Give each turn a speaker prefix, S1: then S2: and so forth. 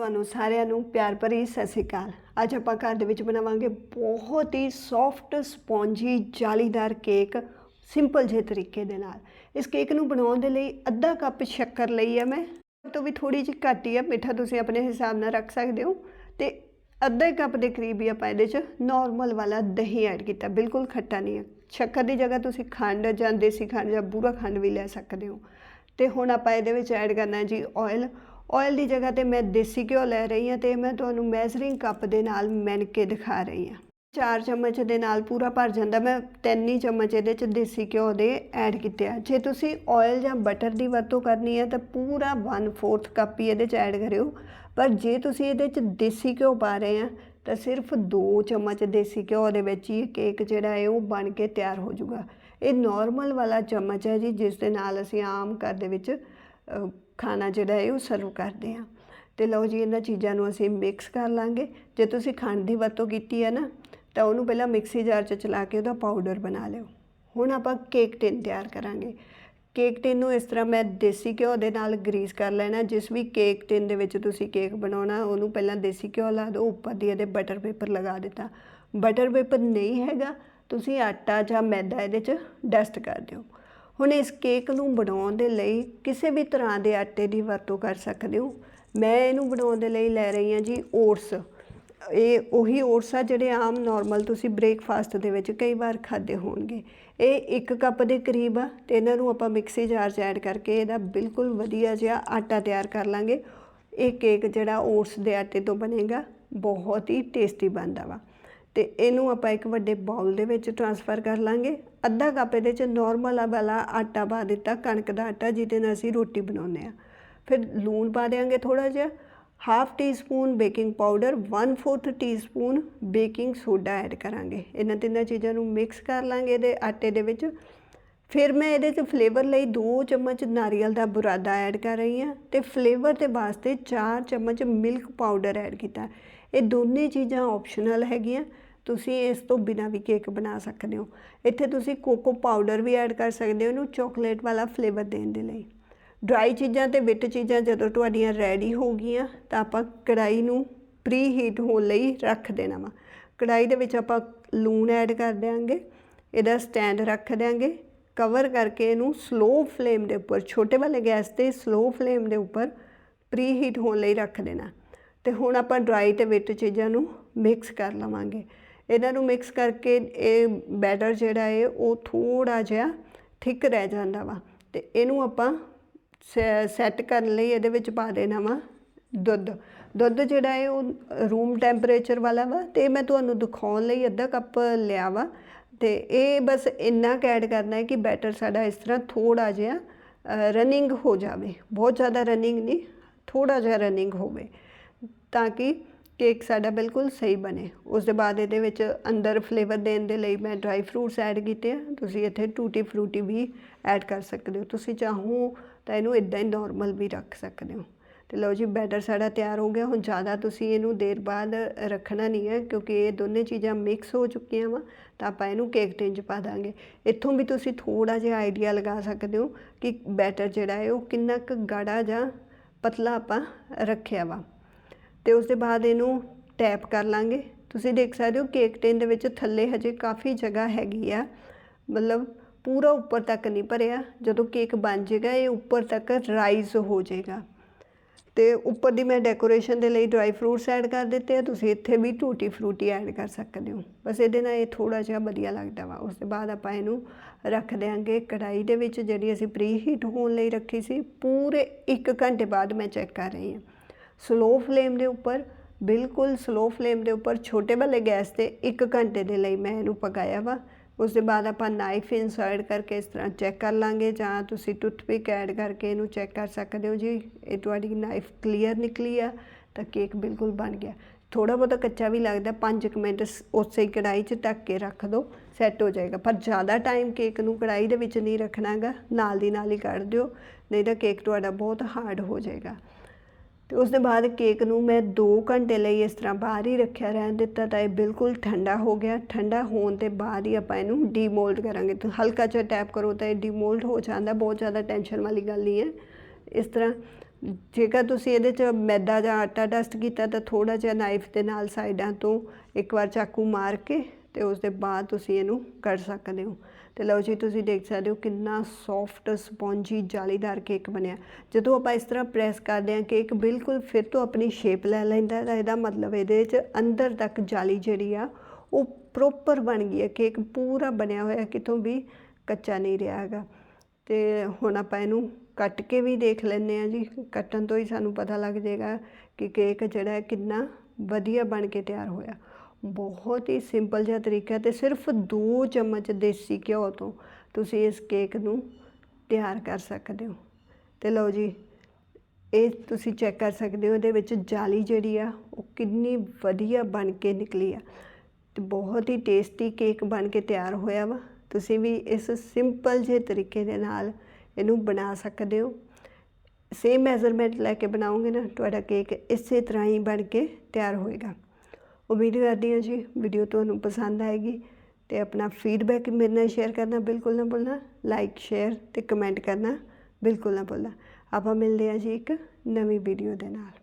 S1: ਤੁਹਾਨੂੰ ਸਾਰਿਆਂ ਨੂੰ ਪਿਆਰ ਭਰੀ ਸਤਿ ਸ਼੍ਰੀ ਅਕਾਲ। ਅੱਜ ਆਪਾਂ ਘਰ ਦੇ ਵਿੱਚ ਬਣਾਵਾਂਗੇ ਬਹੁਤ ਹੀ ਸੌਫਟ ਸਪੌਂਜੀ ਜਾਲੀਦਾਰ ਕੇਕ ਸਿੰਪਲ ਜਿਹੇ ਤਰੀਕੇ ਦੇ ਨਾਲ। ਇਸ ਕੇਕ ਨੂੰ ਬਣਾਉਣ ਦੇ ਲਈ ਅੱਧਾ ਕੱਪ ਸ਼ੱਕਰ ਲਈ ਆ ਮੈਂ। ਤੋਂ ਵੀ ਥੋੜੀ ਜਿਹੀ ਘੱਟ ਹੀ ਆ, ਮਿੱਠਾ ਤੁਸੀਂ ਆਪਣੇ ਹਿਸਾਬ ਨਾਲ ਰੱਖ ਸਕਦੇ ਹੋ। ਤੇ ਅੱਧੇ ਕੱਪ ਦੇ ਕਰੀਬ ਹੀ ਆਪਾਂ ਇਹਦੇ 'ਚ ਨਾਰਮਲ ਵਾਲਾ ਦਹੀਂ ਐਡ ਕੀਤਾ, ਬਿਲਕੁਲ ਖੱਟਾ ਨਹੀਂ ਹੈ ਸ਼ੱਕਰ ਦੀ ਜਗ੍ਹਾ ਤੁਸੀਂ ਖੰਡ ਜਾਂ ਦੇਸੀ ਖੰਡ ਜਾਂ ਬੂਰਾ ਖੰਡ ਵੀ ਲੈ ਸਕਦੇ ਹੋ। ਤੇ ਹੁਣ ਆਪਾਂ ਇਹਦੇ ਵਿੱਚ ਐਡ ਕਰਨਾ ਜੀ ਆਇਲ ਆਇਲ ਦੀ ਜਗ੍ਹਾ ਤੇ ਮੈਂ ਦੇਸੀ ਘਿਓ ਲੈ ਰਹੀ ਹਾਂ ਤੇ ਮੈਂ ਤੁਹਾਨੂੰ ਮੈਜ਼ਰਿੰਗ ਕੱਪ ਦੇ ਨਾਲ ਮੈਨ ਕੇ ਦਿਖਾ ਰਹੀ ਹਾਂ। 4 ਚਮਚ ਦੇ ਨਾਲ ਪੂਰਾ ਭਰ ਜਾਂਦਾ, ਮੈਂ ਤਿੰਨ ਹੀ ਚਮਚ ਇਹਦੇ ਚ ਦੇਸੀ ਘਿਓ ਦੇ ਐਡ ਕੀਤੇ ਆ। ਜੇ ਤੁਸੀਂ ਆਇਲ ਜਾਂ ਬਟਰ ਦੀ ਵਰਤੋਂ ਕਰਨੀ ਹੈ ਤਾਂ ਪੂਰਾ 1/4 ਕੱਪ ਹੀ ਇਹਦੇ ਚ ਐਡ ਕਰਿਓ। ਪਰ ਜੇ ਤੁਸੀਂ ਇਹਦੇ ਚ ਦੇਸੀ ਘਿਓ ਪਾ ਰਹੇ ਆ ਤਾਂ ਸਿਰਫ 2 ਚਮਚ ਦੇਸੀ ਘਿਓ ਦੇ ਵਿੱਚ ਹੀ ਕੇਕ ਜਿਹੜਾ ਹੈ ਉਹ ਬਣ ਕੇ ਤਿਆਰ ਹੋ ਜਾਊਗਾ। ਇਹ ਨਾਰਮਲ ਵਾਲਾ ਚਮਚ ਹੈ ਜੀ, ਜਿਸ ਦੇ ਨਾਲ ਅਸੀਂ ਆਮ ਘਰ ਦੇ ਵਿੱਚ ਖਾਣਾ ਜਿਹੜਾ ਹੈ ਉਹ ਸਰਵ ਕਰਦੇ ਹਾਂ। ਤੇ ਲਓ ਜੀ, ਇਹਨਾਂ ਚੀਜ਼ਾਂ ਨੂੰ ਅਸੀਂ ਮਿਕਸ ਕਰ ਲਾਂਗੇ। ਜੇ ਤੁਸੀਂ ਖੰਡ ਦੀ ਵਰਤੋਂ ਕੀਤੀ ਹੈ ਨਾ, ਤਾਂ ਉਹਨੂੰ ਪਹਿਲਾਂ ਮਿਕਸੀ ਜਾਰ 'ਚ ਚਲਾ ਕੇ ਉਹਦਾ ਪਾਊਡਰ ਬਣਾ ਲਿਓ। ਹੁਣ ਆਪਾਂ ਕੇਕ ਟਿਨ ਤਿਆਰ ਕਰਾਂਗੇ। ਕੇਕ ਟਿਨ ਨੂੰ ਇਸ ਤਰ੍ਹਾਂ ਮੈਂ ਦੇਸੀ ਘਿਓ ਦੇ ਨਾਲ ਗਰੀਸ ਕਰ ਲੈਣਾ ਜਿਸ ਵੀ ਕੇਕ ਟਿਨ ਦੇ ਵਿੱਚ ਤੁਸੀਂ ਕੇਕ ਬਣਾਉਣਾ, ਉਹਨੂੰ ਪਹਿਲਾਂ ਦੇਸੀ ਘਿਓ ਲਾ ਦਿਓ। ਉੱਪਰ ਦੀ ਇਹਦੇ ਬਟਰ ਪੇਪਰ ਲਗਾ ਦਿੱਤਾ। ਬਟਰ ਪੇਪਰ ਨਹੀਂ ਹੈਗਾ, ਤੁਸੀਂ ਆਟਾ ਜਾਂ ਮੈਦਾ ਇਹਦੇ 'ਚ ਡਸਟ ਕਰ ਦਿਓ। ਹੁਣ ਇਸ ਕੇਕ ਨੂੰ ਬਣਾਉਣ ਦੇ ਲਈ ਕਿਸੇ ਵੀ ਤਰ੍ਹਾਂ ਦੇ ਆਟੇ ਦੀ ਵਰਤੋਂ ਕਰ ਸਕਦੇ ਹੋ। ਮੈਂ ਇਹਨੂੰ ਬਣਾਉਣ ਦੇ ਲਈ ਲੈ ਰਹੀ ਹਾਂ ਜੀ ਓਟਸ। ਇਹ ਉਹੀ ਓਟਸ ਆ ਜਿਹੜੇ ਆਮ ਨਾਰਮਲ ਤੁਸੀਂ ਬ੍ਰੇਕਫਾਸਟ ਦੇ ਵਿੱਚ ਕਈ ਵਾਰ ਖਾਦੇ ਹੋਣਗੇ। ਇਹ 1 ਕੱਪ ਦੇ ਕਰੀਬ ਆ ਤੇ ਇਹਨਾਂ ਨੂੰ ਆਪਾਂ ਮਿਕਸੀ ਜਾਰ 'ਚ ਐਡ ਕਰਕੇ ਇਹਦਾ ਬਿਲਕੁਲ ਵਧੀਆ ਜਿਹਾ ਆਟਾ ਤਿਆਰ ਕਰ ਲਾਂਗੇ। ਇਹ ਕੇਕ ਜਿਹੜਾ ਓਟਸ ਦੇ ਆਟੇ ਤੋਂ ਬਣੇਗਾ, ਬਹੁਤ ਹੀ ਟੇਸਟੀ ਬਣਦਾ ਵਾ। ਤੇ ਇਹਨੂੰ ਆਪਾਂ ਇੱਕ ਵੱਡੇ ਬਾਉਲ ਦੇ ਵਿੱਚ ਟਰਾਂਸਫਰ ਕਰ ਲਾਂਗੇ। ਅੱਧਾ ਕੱਪ ਇਹਦੇ 'ਚ ਨਾਰਮਲ ਵਾਲਾ ਆਟਾ ਪਾ ਦਿੱਤਾ, ਕਣਕ ਦਾ ਆਟਾ ਜਿਹਦੇ ਨਾਲ ਅਸੀਂ ਰੋਟੀ ਬਣਾਉਂਦੇ ਆ ਫਿਰ ਲੂਣ ਪਾ ਦੇਾਂਗੇ ਥੋੜਾ ਜਿਹਾ half teaspoon baking powder 1/4 teaspoon baking soda add ਕਰਾਂਗੇ। ਇਹਨਾਂ ਤਿੰਨਾਂ ਚੀਜ਼ਾਂ ਨੂੰ ਮਿਕਸ ਕਰ ਲਾਂਗੇ ਇਹਦੇ ਆਟੇ ਦੇ ਵਿੱਚ। ਫਿਰ ਮੈਂ ਇਹਦੇ 'ਚ ਫਲੇਵਰ ਲਈ 2 ਚਮਚ ਨਾਰੀਅਲ ਦਾ ਬੁਰਾਦਾ ਐਡ ਕਰ ਰਹੀ ਹਾਂ ਤੇ ਫਲੇਵਰ ਦੇ ਵਾਸਤੇ 4 ਚਮਚ ਮਿਲਕ ਪਾਊਡਰ ਐਡ ਕੀਤਾ। ਇਹ ਦੋਨੇ ਚੀਜ਼ਾਂ ਆਪਸ਼ਨਲ ਹੈਗੀਆਂ। ਤੁਸੀਂ ਇਸ ਤੋਂ ਬਿਨਾ ਵੀ ਕੇਕ ਬਣਾ ਸਕਦੇ ਹੋ। ਇੱਥੇ ਤੁਸੀਂ ਕੋਕੋ ਪਾਊਡਰ ਵੀ ਐਡ ਕਰ ਸਕਦੇ ਹੋ ਇਹਨੂੰ ਚਾਕਲੇਟ ਵਾਲਾ ਫਲੇਵਰ ਦੇਣ ਦੇ ਲਈ। ਡਰਾਈ ਚੀਜ਼ਾਂ ਤੇ ਵਿਟ ਚੀਜ਼ਾਂ ਜਦੋਂ ਤੁਹਾਡੀਆਂ ਰੈਡੀ ਹੋ ਗਈਆਂ, ਤਾਂ ਆਪਾਂ ਕੜਾਈ ਨੂੰ ਪ੍ਰੀ ਹੀਟ ਹੋਣ ਲਈ ਰੱਖ ਦੇਣਾ ਵਾ। ਕੜਾਈ ਦੇ ਵਿੱਚ ਆਪਾਂ ਲੂਣ ਐਡ ਕਰ ਦਿਆਂਗੇ, ਇਹਦਾ ਸਟੈਂਡ ਰੱਖ ਦਿਆਂਗੇ। ਕਵਰ ਕਰਕੇ ਇਹਨੂੰ ਸਲੋ ਫਲੇਮ ਦੇ ਉੱਪਰ, ਛੋਟੇ ਵਾਲੇ ਗੈਸ ਤੇ ਸਲੋ ਫਲੇਮ ਦੇ ਉੱਪਰ ਪ੍ਰੀ ਹੀਟ ਹੋਣ ਲਈ ਰੱਖ ਦੇਣਾ। ਤੇ ਹੁਣ ਆਪਾਂ ਡਰਾਈ ਤੇ ਵੇਟ ਚੀਜ਼ਾਂ ਨੂੰ ਮਿਕਸ ਕਰ ਲਵਾਂਗੇ। ਇਹਨਾਂ ਨੂੰ ਮਿਕਸ ਕਰਕੇ ਇਹ ਬੈਟਰ ਜਿਹੜਾ ਹੈ ਉਹ ਥੋੜਾ ਜਿਹਾ ਥਿਕ ਰਹਿ ਜਾਂਦਾ ਵਾ। ਤੇ ਇਹਨੂੰ ਆਪਾਂ ਸੈੱਟ ਕਰਨ ਲਈ ਇਹਦੇ ਵਿੱਚ ਪਾ ਦੇਣਾ ਵਾ ਦੁੱਧ। ਦੁੱਧ ਜਿਹੜਾ ਹੈ ਉਹ ਰੂਮ ਟੈਂਪਰੇਚਰ ਵਾਲਾ ਵਾ ਤੇ ਮੈਂ ਤੁਹਾਨੂੰ ਦਿਖਾਉਣ ਲਈ ਅੱਧਾ ਕੱਪ ਲਿਆ ਵਾ। ਤੇ ਇਹ ਬਸ ਇੰਨਾ ਐਡ ਕਰਨਾ ਹੈ ਕਿ ਬੈਟਰ ਸਾਡਾ ਇਸ ਤਰ੍ਹਾਂ ਥੋੜਾ ਜਿਹਾ ਰਨਿੰਗ ਹੋ ਜਾਵੇ। ਬਹੁਤ ਜ਼ਿਆਦਾ ਰਨਿੰਗ ਨਹੀਂ ਥੋੜਾ ਜਿਹਾ ਰਨਿੰਗ ਹੋਵੇ। ਤਾਂ ਕਿ ਕੇਕ ਸਾਡਾ ਬਿਲਕੁਲ ਸਹੀ ਬਣੇ। ਉਸ ਦੇ ਬਾਅਦ ਇਹਦੇ ਵਿੱਚ ਅੰਦਰ ਫਲੇਵਰ ਦੇਣ ਦੇ ਲਈ ਮੈਂ ਡਰਾਈ ਫਰੂਟਸ ਐਡ ਕੀਤੇ ਆ। ਤੁਸੀਂ ਇੱਥੇ ਟੂਟੀ ਫਰੂਟੀ ਵੀ ਐਡ ਕਰ ਸਕਦੇ ਹੋ। ਤੁਸੀਂ ਚਾਹੋ ਤਾਂ ਇਹਨੂੰ ਇਦਾਂ ਹੀ ਨਾਰਮਲ ਵੀ ਰੱਖ ਸਕਦੇ ਹੋ। ਤੇ ਲਓ ਜੀ ਬੈਟਰ ਸਾਡਾ ਤਿਆਰ ਹੋ ਗਿਆ। ਹੁਣ ਜ਼ਿਆਦਾ ਤੁਸੀਂ ਇਹਨੂੰ ਦੇਰ ਬਾਅਦ ਰੱਖਣਾ ਨਹੀਂ ਹੈ, ਕਿਉਂਕਿ ਇਹ ਦੋਨੇ ਚੀਜ਼ਾਂ ਮਿਕਸ ਹੋ ਚੁੱਕੀਆਂ ਵਾ, ਤਾਂ ਆਪਾਂ ਇਹਨੂੰ ਕੇਕ ਟਿਨ 'ਚ ਪਾ ਦਾਂਗੇ। ਇੱਥੋਂ ਵੀ ਤੁਸੀਂ ਥੋੜਾ ਜਿਹਾ ਆਈਡੀਆ ਲਗਾ ਸਕਦੇ ਹੋ ਕਿ ਬੈਟਰ ਜਿਹੜਾ ਹੈ ਉਹ ਕਿੰਨਾ ਕੁ ਗਾੜਾ ਜਾਂ ਪਤਲਾ ਆਪਾਂ ਰੱਖਿਆ ਵਾ। ਤੇ ਉਸ ਦੇ ਬਾਅਦ ਇਹਨੂੰ ਟੈਪ ਕਰ ਲਾਂਗੇ। ਤੁਸੀਂ ਦੇਖ ਸਕਦੇ ਹੋ ਕੇਕ ਟਿਨ ਦੇ ਵਿੱਚ ਥੱਲੇ ਹਜੇ ਕਾਫੀ ਜਗ੍ਹਾ ਹੈਗੀ ਆ। ਮਤਲਬ ਪੂਰਾ ਉੱਪਰ ਤੱਕ ਨਹੀਂ ਭਰਿਆ। ਜਦੋਂ ਕੇਕ ਬਣ ਜਾਏਗਾ, ਇਹ ਉੱਪਰ ਤੱਕ ਰਾਈਜ਼ ਹੋ ਜਾਏਗਾ। ਤੇ ਉੱਪਰ ਦੀ ਮੈਂ ਡੈਕੋਰੇਸ਼ਨ ਦੇ ਲਈ ਡਰਾਈ ਫਰੂਟਸ ਐਡ ਕਰ ਦਿੱਤੇ ਆ। ਤੁਸੀਂ ਇੱਥੇ ਵੀ ਟੂਟੀ ਫਰੂਟੀ ਐਡ ਕਰ ਸਕਦੇ ਹੋ। ਬਸ ਇਹਦੇ ਨਾਲ ਇਹ ਥੋੜਾ ਜਿਹਾ ਵਧੀਆ ਲੱਗਦਾ ਵਾ। ਉਸ ਤੋਂ ਬਾਅਦ ਆਪਾਂ ਇਹਨੂੰ ਰੱਖ ਦਿਆਂਗੇ ਕੜਾਈ ਦੇ ਵਿੱਚ, ਜਿਹੜੀ ਅਸੀਂ ਪ੍ਰੀ ਹੀਟ ਹੋਣ ਲਈ ਰੱਖੀ ਸੀ। ਪੂਰੇ 1 ਘੰਟੇ ਬਾਅਦ ਮੈਂ ਚੈੱਕ ਕਰ ਰਹੀ ਹਾਂ। ਸਲੋ ਫਲੇਮ ਦੇ ਉੱਪਰ, ਬਿਲਕੁਲ ਸਲੋ ਫਲੇਮ ਦੇ ਉੱਪਰ, ਛੋਟੇ ਵਾਲੇ ਗੈਸ ਤੇ 1 ਘੰਟੇ ਦੇ ਲਈ ਮੈਂ ਇਹਨੂੰ ਪਕਾਇਆ ਵਾ। ਉਸ ਦੇ ਬਾਅਦ ਆਪਾਂ ਨਾਈਫ ਇਨਸਰਟ ਕਰਕੇ ਇਸ ਤਰ੍ਹਾਂ ਚੈੱਕ ਕਰ ਲਾਂਗੇ ਜਾਂ ਤੁਸੀਂ ਟੁੱਥਪਿਕ ਐਡ ਕਰਕੇ ਇਹਨੂੰ ਚੈੱਕ ਕਰ ਸਕਦੇ ਹੋ ਜੀ। ਇਹ ਤੁਹਾਡੀ ਨਾਈਫ ਕਲੀਅਰ ਨਿਕਲੀ ਆ ਤਾਂ ਕੇਕ ਬਿਲਕੁਲ ਬਣ ਗਿਆ। ਥੋੜਾ ਬਹੁਤਾ ਕੱਚਾ ਵੀ ਲੱਗਦਾ 5 ਮਿੰਟ ਉਸੇ ਹੀ ਕੜਾਈ 'ਚ ਢੱਕ ਕੇ ਰੱਖ ਦਿਓ ਸੈੱਟ ਹੋ ਜਾਏਗਾ। ਪਰ ਜ਼ਿਆਦਾ ਟਾਈਮ ਕੇਕ ਨੂੰ ਕੜਾਈ ਦੇ ਵਿੱਚ ਨਹੀਂ ਰੱਖਣਾਗਾ, ਨਾਲ ਦੀ ਨਾਲ ਹੀ ਕੱਢ ਦਿਓ, ਨਹੀਂ ਤਾਂ ਕੇਕ ਤੁਹਾਡਾ ਬਹੁਤ ਹਾਰਡ ਹੋ ਜਾਏਗਾ। ਤੇ ਉਸ ਦੇ ਬਾਅਦ ਕੇਕ ਨੂੰ ਮੈਂ 2 ਘੰਟੇ ਲਈ ਇਸ ਤਰ੍ਹਾਂ ਬਾਹਰ ਹੀ ਰੱਖਿਆ ਰਹਿਣ ਦਿੱਤਾ ਤਾਂ ਇਹ ਬਿਲਕੁਲ ਠੰਡਾ ਹੋ ਗਿਆ। ਠੰਡਾ ਹੋਣ ਦੇ ਬਾਅਦ ਹੀ ਆਪਾਂ ਇਹਨੂੰ ਡੀਮੋਲਡ ਕਰਾਂਗੇ। ਤਾਂ ਹਲਕਾ ਜਿਹਾ ਟੈਪ ਕਰੋ ਤਾਂ ਇਹ ਡੀਮੋਲਡ ਹੋ ਜਾਂਦਾ। ਬਹੁਤ ਜ਼ਿਆਦਾ ਟੈਨਸ਼ਨ ਵਾਲੀ ਗੱਲ ਨਹੀਂ ਹੈ। ਇਸ ਤਰ੍ਹਾਂ ਜੇਕਰ ਤੁਸੀਂ ਇਹਦੇ 'ਚ ਮੈਦਾ ਜਾਂ ਆਟਾ ਡਸਟ ਕੀਤਾ ਤਾਂ ਥੋੜਾ ਜਿਹਾ ਨਾਈਫ ਦੇ ਨਾਲ ਸਾਈਡਾਂ ਤੋਂ ਇੱਕ ਵਾਰ ਚਾਕੂ ਮਾਰ ਕੇ ਤੇ ਉਸ ਦੇ ਬਾਅਦ ਤੁਸੀਂ ਇਹਨੂੰ ਕੱਢ ਸਕਦੇ ਹੋ। ਤੇ ਲਓ ਜੀ, ਤੁਸੀਂ ਦੇਖ ਸਕਦੇ ਹੋ ਕਿੰਨਾ ਸੌਫਟ ਸਪੌਂਜੀ ਜਾਲੀਦਾਰ ਕੇਕ ਬਣਿਆ। ਜਦੋਂ ਆਪਾਂ ਇਸ ਤਰ੍ਹਾਂ ਪ੍ਰੈਸ ਕਰਦੇ ਹਾਂ ਕੇਕ ਬਿਲਕੁਲ ਫਿਰ ਤੋਂ ਆਪਣੀ ਸ਼ੇਪ ਲੈ ਲੈਂਦਾ ਤਾਂ ਇਹਦਾ ਮਤਲਬ ਇਹਦੇ ਵਿੱਚ ਅੰਦਰ ਤੱਕ ਜਾਲੀ ਜਿਹੜੀ ਆ, ਉਹ ਪ੍ਰੋਪਰ ਬਣ ਗਈ ਹੈ। ਕੇਕ ਪੂਰਾ ਬਣਿਆ ਹੋਇਆ, ਕਿਤੋਂ ਵੀ ਕੱਚਾ ਨਹੀਂ ਰਿਹਾ ਹੈਗਾ। ਤੇ ਹੁਣ ਆਪਾਂ ਇਹਨੂੰ ਕੱਟ ਕੇ ਵੀ ਦੇਖ ਲੈਂਦੇ ਆ ਜੀ। ਕੱਟਣ ਤੋਂ ਹੀ ਸਾਨੂੰ ਪਤਾ ਲੱਗ ਜਾਏਗਾ ਕਿ ਕੇਕ ਜਿਹੜਾ ਕਿੰਨਾ ਵਧੀਆ ਬਣ ਕੇ ਤਿਆਰ ਹੋਇਆ। ਬਹੁਤ ਹੀ ਸਿੰਪਲ ਜਿਹਾ ਤਰੀਕਾ ਤੇ ਸਿਰਫ 2 ਚਮਚ ਦੇਸੀ ਘਿਓ ਤੋਂ ਤੁਸੀਂ ਇਸ ਕੇਕ ਨੂੰ ਤਿਆਰ ਕਰ ਸਕਦੇ ਹੋ। ਤੇ ਲਓ ਜੀ, ਇਹ ਤੁਸੀਂ ਚੈੱਕ ਕਰ ਸਕਦੇ ਹੋ, ਇਹਦੇ ਵਿੱਚ ਜਾਲੀ ਜਿਹੜੀ ਆ, ਉਹ ਕਿੰਨੀ ਵਧੀਆ ਬਣ ਕੇ ਨਿਕਲੀ ਆ। ਤੇ ਬਹੁਤ ਹੀ ਟੇਸਟੀ ਕੇਕ ਬਣ ਕੇ ਤਿਆਰ ਹੋਇਆ ਵਾ। ਤੁਸੀਂ ਵੀ ਇਸ ਸਿੰਪਲ ਜਿਹੇ ਤਰੀਕੇ ਦੇ ਨਾਲ ਇਹਨੂੰ ਬਣਾ ਸਕਦੇ ਹੋ। ਸੇਮ ਮੈਜ਼ਰਮੈਂਟ ਲੈ ਕੇ ਬਣਾਓਗੇ ਨਾ, ਤੁਹਾਡਾ ਕੇਕ ਇਸੇ ਤਰ੍ਹਾਂ ਹੀ ਬਣ ਕੇ ਤਿਆਰ ਹੋਏਗਾ। ਉਮੀਦ ਕਰਦੀ ਹਾਂ ਜੀ ਵੀਡੀਓ ਤੁਹਾਨੂੰ ਪਸੰਦ ਆਏਗੀ ਤੇ ਆਪਣਾ ਫੀਡਬੈਕ ਮੇਰੇ ਨਾਲ ਸ਼ੇਅਰ ਕਰਨਾ ਬਿਲਕੁਲ ਨਾ ਭੁੱਲਣਾ ਲਾਈਕ ਸ਼ੇਅਰ ਤੇ ਕਮੈਂਟ ਕਰਨਾ ਬਿਲਕੁਲ ਨਾ ਭੁੱਲਣਾ। ਆਪਾਂ ਮਿਲਦੇ ਹਾਂ ਜੀ ਇੱਕ ਨਵੀਂ ਵੀਡੀਓ ਦੇ ਨਾਲ।